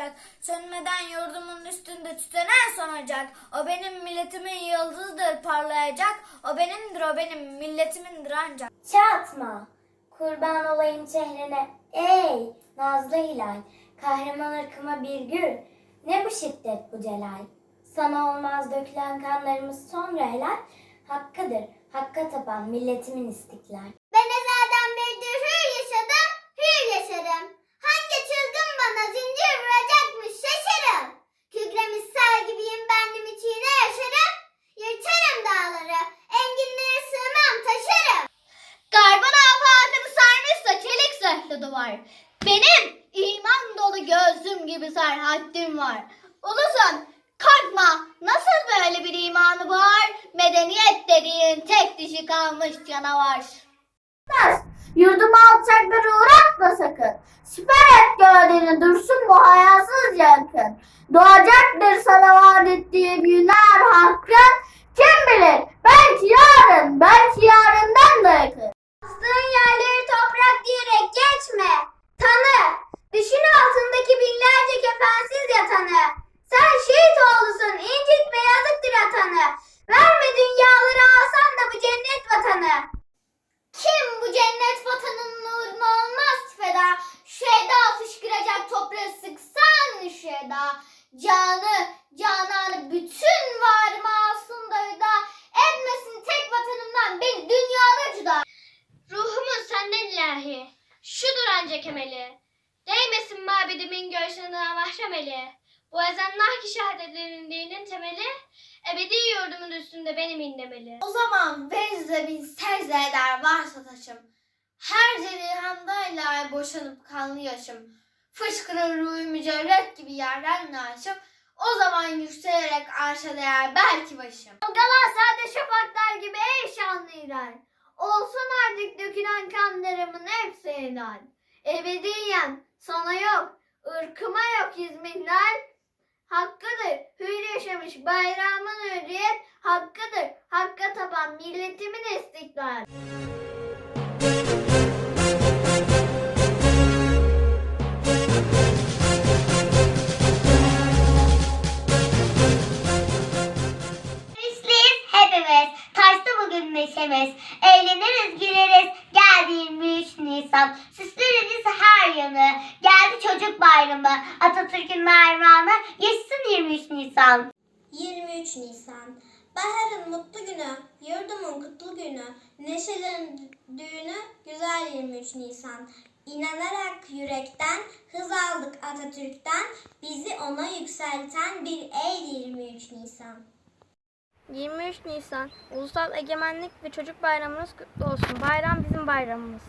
yanacak. Sönmeden yurdumun üstünde tütenen sonacak. O benim milletimin yıldızıdır parlayacak. O benimdir o benim milletimindir ancak. Çatma, kurban olayım çehrene. Ey nazlı hilal, kahraman ırkıma bir gül. Ne bu şiddet bu celal? Sana olmaz dökülen kanlarımız sonra helal. Hakkıdır, hakka tapan milletimin istiklal. Duvar. Benim iman dolu gözüm gibi serhattim var. Ulusun korkma nasıl böyle bir imanı var? Medeniyet dediğin tek dişi kalmış canavar. Yurduma alçakları uğratma sakın. Siper et gövdeni dursun bu hayasız yankın. Doğacaktır sana vaat ettiğim günler hakkın. İlahi, şudur ancak emeli. Değmesin mabedimin göğsüne mahrem eli. Bu ezanlar ki şehadetlerin dinin temeli, ebedi yurdumun üstünde benim inlemeli. O zaman benze bin secde eder varsa taşım. Her cerihanda boşanıp kanlı yaşım. Fışkırır ruhu mücerret gibi yerden naşım. O zaman yükselerek arşa değer belki başım. Dalgalar sade şafaklar gibi ey şanlı iler. Olsun artık dökülen kanlarımın hepsi helal. Ebediyen sana yok, ırkıma yok hizmetler. Hakkıdır hür yaşamış bayrağımın hürriyet. Hakkıdır hakka tapan milletimin istiklal. Neşemiz. Eğleniriz, güleriz. Geldi 23 Nisan. Süsleriz her yanı. Geldi çocuk bayramı. Atatürk'ün mervanı. Yaşasın 23 Nisan. 23 Nisan. Baharın mutlu günü, yurdumun kutlu günü, neşelerin düğünü, güzel 23 Nisan. İnanarak yürekten, hız aldık Atatürk'ten, bizi ona yükselten bir ey 23 Nisan. 23 Nisan, Ulusal Egemenlik ve Çocuk Bayramınız kutlu olsun. Bayram bizim bayramımız.